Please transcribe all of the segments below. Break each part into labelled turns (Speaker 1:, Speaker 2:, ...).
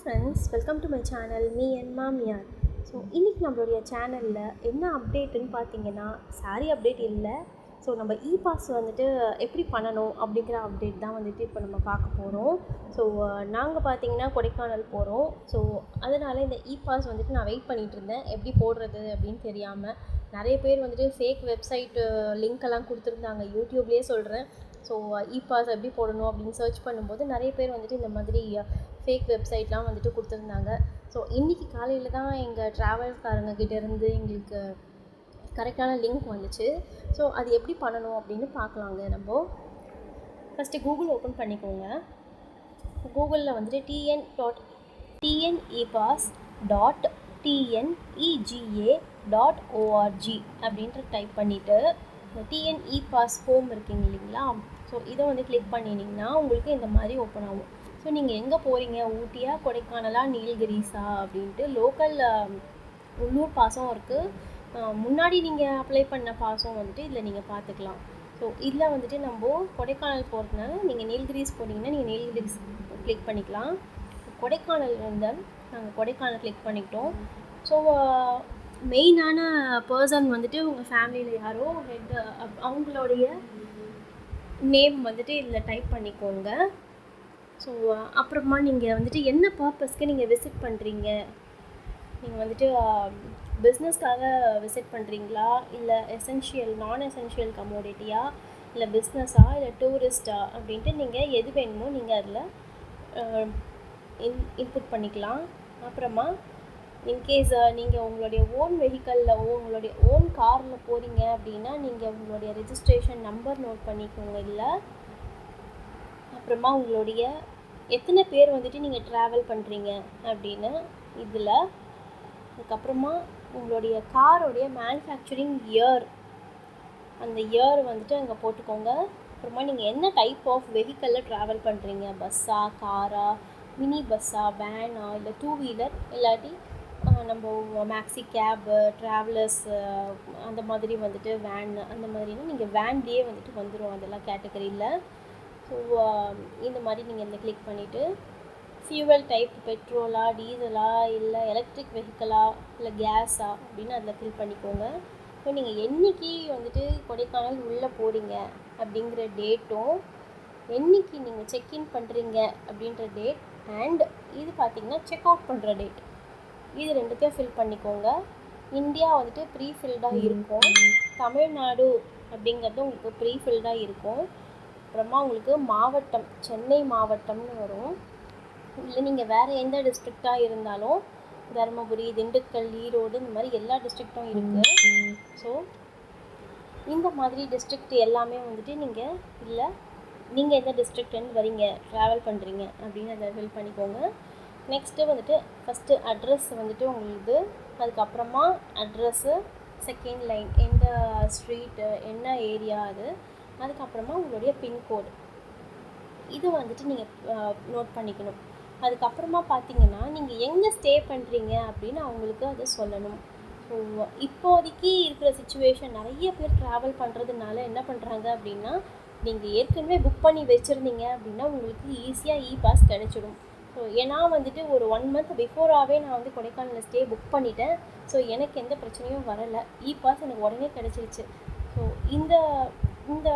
Speaker 1: Friends welcome to my channel me என் மாமியார் so இன்றைக்கி நம்மளுடைய சேனலில் என்ன அப்டேட்டுன்னு பார்த்தீங்கன்னா சாரி அப்டேட் இல்லை. ஸோ நம்ம இ பாஸ் வந்துட்டு எப்படி பண்ணணும் அப்படிங்கிற அப்டேட் தான் வந்துட்டு இப்போ நம்ம பார்க்க போகிறோம் ஸோ நாங்கள் பார்த்தீங்கன்னா கொடைக்கானல் போகிறோம் ஸோ அதனால் இந்த இ பாஸ் வந்துட்டு நான் வெயிட் பண்ணிகிட்டு இருந்தேன். எப்படி போடுறது அப்படின்னு தெரியாமல் நிறைய பேர் வந்துட்டு ஃபேக் வெப்சைட்டு லிங்க் எல்லாம் கொடுத்துருந்தாங்க. யூடியூப்லேயே சொல்கிறேன் ஸோ இ பாஸ் எப்படி போடணும் அப்படின்னு சர்ச் பண்ணும்போது நிறைய பேர் வந்துட்டு இந்த மாதிரி ஃபேக் வெப்சைட்லாம் வந்துட்டு கொடுத்துருந்தாங்க. ஸோ இன்றைக்கி காலையில் தான் எங்கள் ட்ராவல்காரங்க கிட்டேருந்து எங்களுக்கு கரெக்டான லிங்க் வந்துச்சு. ஸோ அது எப்படி பண்ணணும் அப்படின்னு பார்க்கலாங்க நம்ம. ஃபஸ்ட்டு கூகுள் ஓப்பன் பண்ணிக்கோங்க. கூகுளில் வந்துட்டு TN dot TNE pass dot TNEGA dot ORG அப்படின்ட்டு டைப் பண்ணிவிட்டு இந்த டிஎன்இ பாஸ் ஹோம் இருக்குங்க இல்லைங்களா? ஸோ இதை வந்து கிளிக் பண்ணினீங்கன்னா உங்களுக்கு இந்த மாதிரி ஓப்பன் ஆகும். ஸோ நீங்கள் எங்கே போகிறீங்க ஊட்டியா கொடைக்கானலா நீலகிரிஸா? அப்படின்ட்டு லோக்கல் உள்ளூர் பாஸும் இருக்குது முன்னாடி நீங்கள் அப்ளை பண்ண பாஸும் வந்துட்டு இதில் நீங்கள் பார்த்துக்கலாம் ஸோ இதில் வந்துட்டு நம்ம கொடைக்கானல் போகிறதுனால நீங்கள் நீலகிரிஸ் போனீங்கன்னா நீங்கள் நீலகிரிஸ் கிளிக் பண்ணிக்கலாம். கொடைக்கானல் இருந்தால் நாங்கள் கொடைக்கானல் கிளிக் பண்ணிக்கிட்டோம். ஸோ மெயினான பர்சன் வந்துட்டு உங்கள் ஃபேமிலியில் யாரோ? ஹெட் அவங்களுடைய நேம் வந்துட்டு இதில் டைப் பண்ணிக்கோங்க. ஸோ அப்புறமா நீங்கள் வந்துட்டு என்ன பர்பஸ்க்கு நீங்கள் விசிட் பண்ணுறீங்க நீங்கள் வந்துட்டு பிஸ்னஸ்க்காக விசிட் பண்ணுறீங்களா இல்லை எசென்ஷியல் நான் எசென்ஷியல் கமோடிட்டியா இல்லை பிஸ்னஸா இல்லை டூரிஸ்டா அப்படின்ட்டு நீங்கள் எது வேணுமோ நீங்கள் அதில் இன் இன்புட் பண்ணிக்கலாம். அப்புறமா இன்கேஸ் நீங்கள் உங்களுடைய ஓன் வெஹிக்கலில் உங்களுடைய ஓன் காரில் போகிறீங்க அப்படின்னா நீங்கள் உங்களுடைய ரெஜிஸ்ட்ரேஷன் நம்பர் நோட் பண்ணிக்கோங்க இல்லை? அப்புறமா உங்களுடைய எத்தனை பேர் வந்துட்டு நீங்கள் ட்ராவல் பண்ணுறீங்க அப்படின்னு இதில் அதுக்கப்புறமா உங்களுடைய காரோடைய மேனுஃபேக்சரிங் இயர் அந்த இயர் வந்துட்டு அங்கே போட்டுக்கோங்க. அப்புறமா நீங்கள் என்ன டைப் ஆஃப் வெஹிக்கலில் ட்ராவல் பண்ணுறீங்க பஸ்ஸா காரா மினி பஸ்ஸா வேனா இல்லை டூ வீலர் இல்லாட்டி நம்ம மேக்ஸி கேபு ட்ராவலர்ஸ் அந்த மாதிரி வந்துட்டு வேன் அந்த மாதிரினா நீங்கள் வேன்லேயே வந்துட்டு வந்துடும் அதெல்லாம் கேட்டகரியில் இந்த மாதிரி நீங்கள் இந்த கிளிக் பண்ணிவிட்டு ஃபியூவல் டைப் பெட்ரோலா டீசலா இல்லை எலக்ட்ரிக் வெஹிக்கலா இல்லை கேஸா அப்படின்னு அதில் ஃபில் பண்ணிக்கோங்க. ஸோ நீங்கள் என்றைக்கி வந்துட்டு கொடைக்கானல் உள்ளே போகிறீங்க அப்படிங்கிற டேட்டும் என்றைக்கி நீங்கள் செக்இன் பண்ணுறீங்க அப்படின்ற டேட் அண்ட் இது பார்த்திங்கன்னா செக் அவுட் பண்ணுற டேட் இது ரெண்டுத்தையும் ஃபில் பண்ணிக்கோங்க. இந்தியா வந்துட்டு ப்ரீ ஃபில்டாக இருக்கும். தமிழ்நாடு அப்படிங்கிறது உங்களுக்கு ப்ரீ ஃபில்டாக இருக்கும். அப்புறமா உங்களுக்கு மாவட்டம் சென்னை மாவட்டம்னு வரும். இல்லை நீங்கள் வேறு எந்த டிஸ்ட்ரிக்டாக இருந்தாலும் தருமபுரி திண்டுக்கல் ஈரோடு இந்த மாதிரி எல்லா டிஸ்ட்ரிக்டும் இருக்குது ஸோ இந்த மாதிரி டிஸ்ட்ரிக்ட் எல்லாமே வந்துட்டு நீங்கள் இல்லை நீங்கள் எந்த டிஸ்ட்ரிக்ட்லேருந்து வரீங்க ட்ராவல் பண்ணுறீங்க அப்படின்னு அதை ஃபில் பண்ணிக்கோங்க. நெக்ஸ்ட்டு வந்துட்டு ஃபஸ்ட்டு அட்ரஸ் வந்துட்டு உங்களுக்கு அதுக்கப்புறமா அட்ரஸ்ஸு செகண்ட் லைன் எந்த ஸ்ட்ரீட்டு என்ன ஏரியா அது அதுக்கப்புறமா உங்களுடைய பின்கோடு இது வந்துட்டு நீங்கள் நோட் பண்ணிக்கணும். அதுக்கப்புறமா பார்த்தீங்கன்னா நீங்கள் எங்கே ஸ்டே பண்ணுறீங்க அப்படின்னு அவங்களுக்கு அதை சொல்லணும். ஸோ இப்போதைக்கு இருக்கிற சுச்சுவேஷன் நிறைய பேர் ட்ராவல் பண்ணுறதுனால என்ன பண்ணுறாங்க அப்படின்னா நீங்கள் ஏற்கனவே புக் பண்ணி வச்சுருந்தீங்க அப்படின்னா உங்களுக்கு ஈஸியாக இ பாஸ் கிடச்சிடும். ஸோ ஏன்னா வந்துட்டு ஒரு ஒன் மந்த் பிஃபோராகவே நான் வந்து கொடைக்கானலில் ஸ்டே புக் பண்ணிட்டேன். ஸோ எனக்கு எந்த பிரச்சனையும் வரலை. இ பாஸ் எனக்கு உடனே கிடச்சிருச்சு. ஸோ இந்த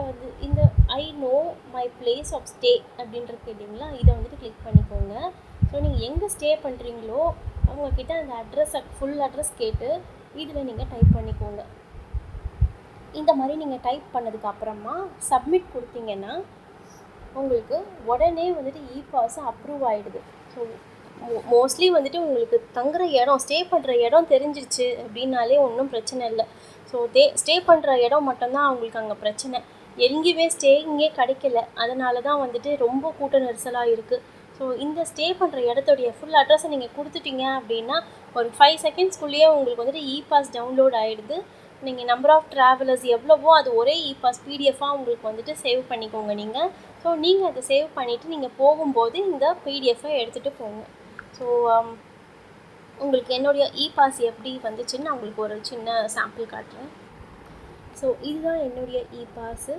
Speaker 1: வந்து இந்த I know my place of stay அப்படின்றது கேட்டிங்களா? இதை வந்துட்டு கிளிக் பண்ணிக்கோங்க. ஸோ நீங்கள் எங்கே ஸ்டே பண்ணுறீங்களோ அவங்கக்கிட்ட அந்த அட்ரஸை ஃபுல் அட்ரஸ் கேட்டு இதில் நீங்கள் டைப் பண்ணிக்கோங்க. இந்த மாதிரி நீங்கள் டைப் பண்ணதுக்கு அப்புறமா சப்மிட் கொடுத்தீங்கன்னா உங்களுக்கு உடனே வந்துட்டு இ பாஸ் அப்ரூவ் ஆகிடுது ஸோ மோஸ்ட்லி வந்துட்டு உங்களுக்கு தங்குற இடம் ஸ்டே பண்ணுற இடம் தெரிஞ்சிருச்சு அப்படின்னாலே ஒன்றும் பிரச்சனை இல்லை. ஸோ தே ஸ்டே பண்ணுற இடம் மட்டும்தான் அவங்களுக்கு அங்கே பிரச்சனை. எங்கேயுமே ஸ்டேயிங்கே கிடைக்கல. அதனால தான் வந்துட்டு ரொம்ப கூட்ட நெரிசலாக இருக்குது ஸோ இந்த ஸ்டே பண்ணுற இடத்துடைய ஃபுல் அட்ரஸை நீங்கள் கொடுத்துட்டீங்க அப்படின்னா ஒரு ஃபைவ் செகண்ட்ஸ்குள்ளேயே உங்களுக்கு வந்துட்டு இ பாஸ் டவுன்லோட் ஆகிடுது நீங்கள் நம்பர் ஆஃப் ட்ராவலர்ஸ் எவ்வளவோ அது ஒரே இ பாஸ் பிடிஎஃபாக உங்களுக்கு வந்துட்டு சேவ் பண்ணிக்கோங்க நீங்கள் ஸோ நீங்கள் அதை சேவ் பண்ணிவிட்டு நீங்கள் போகும்போது இந்த பிடிஎஃபை எடுத்துகிட்டு போங்க. ஸோ um, உங்களுக்கு என்னுடைய இ பாஸ் எப்படி வந்துச்சுன்னு நான் உங்களுக்கு ஒரு சின்ன சாம்பிள் காட்டுறேன். ஸோ இதுதான் என்னுடைய இ பாஸு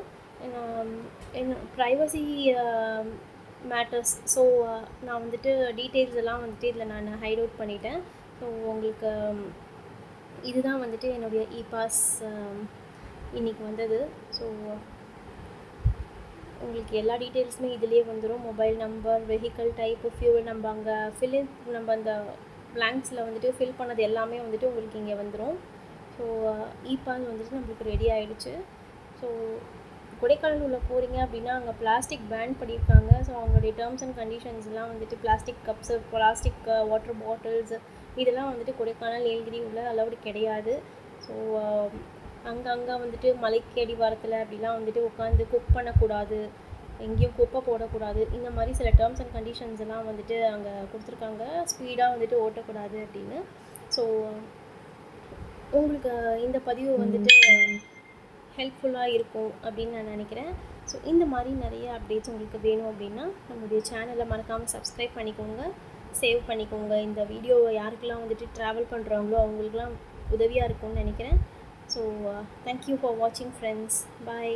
Speaker 1: என்ன ப்ரைவசி மேட்டர்ஸ் ஸோ நான் வந்துட்டு டீட்டெயில்ஸ் எல்லாம் வந்துட்டு இதில் நான் ஹைட் அவுட் பண்ணிட்டேன். ஸோ உங்களுக்கு um, இதுதான் வந்துட்டு என்னுடைய இ பாஸ் um, இன்றைக்கி வந்தது. ஸோ உங்களுக்கு எல்லா டீட்டெயில்ஸுமே இதிலே வந்துடும் mobile number vehicle type fuel நம்ம அங்கே ஃபில் நம்ம அந்த பிளாங்க்ஸில் வந்துட்டு ஃபில் பண்ணது எல்லாமே வந்துட்டு உங்களுக்கு இங்கே வந்துடும் ஸோ இ பாஸ் வந்துட்டு நம்மளுக்கு ரெடி ஆகிடுச்சு ஸோ கொடைக்கானல் உள்ள போகிறீங்க அப்படின்னா அங்கே பிளாஸ்டிக் பேன் பண்ணியிருக்காங்க ஸோ அவங்களுடைய டேர்ம்ஸ் அண்ட் கண்டிஷன்ஸ்லாம் வந்துட்டு plastic cups plastic water bottles இதெல்லாம் வந்துட்டு கொடைக்கானல் நீலகிரி உள்ள அளவுடு கிடையாது. ஸோ um, அங்கங்கே வந்துட்டு மலைக்கு அடிவாரத்தில் அப்படிலாம் வந்துட்டு உட்காந்து குக் பண்ணக்கூடாது. எங்கேயும் குப்பை போடக்கூடாது. இந்த மாதிரி சில டேர்ம்ஸ் அண்ட் கண்டிஷன்ஸ் எல்லாம் வந்துட்டு அங்கே கொடுத்துருக்காங்க. ஸ்பீடாக வந்துட்டு ஓட்டக்கூடாது அப்படின்னு. ஸோ உங்களுக்கு இந்த பதிவு வந்துட்டு ஹெல்ப்ஃபுல்லாக இருக்கும் அப்படின்னு நான் நினைக்கிறேன். ஸோ இந்த மாதிரி நிறைய அப்டேட்ஸ் உங்களுக்கு வேணும் அப்படின்னா நம்மளுடைய சேனலை மறக்காமல் சப்ஸ்கிரைப் பண்ணிக்கோங்க. சேவ் பண்ணிக்கோங்க. இந்த வீடியோவை யாருக்கெல்லாம் வந்துட்டு ட்ராவல் பண்ணுறவங்களோ அவங்களுக்குலாம் உதவியாக இருக்கும்னு நினைக்கிறேன். ஸோ தேங்க்யூ ஃபார் வாட்சிங் ஃப்ரெண்ட்ஸ் பாய்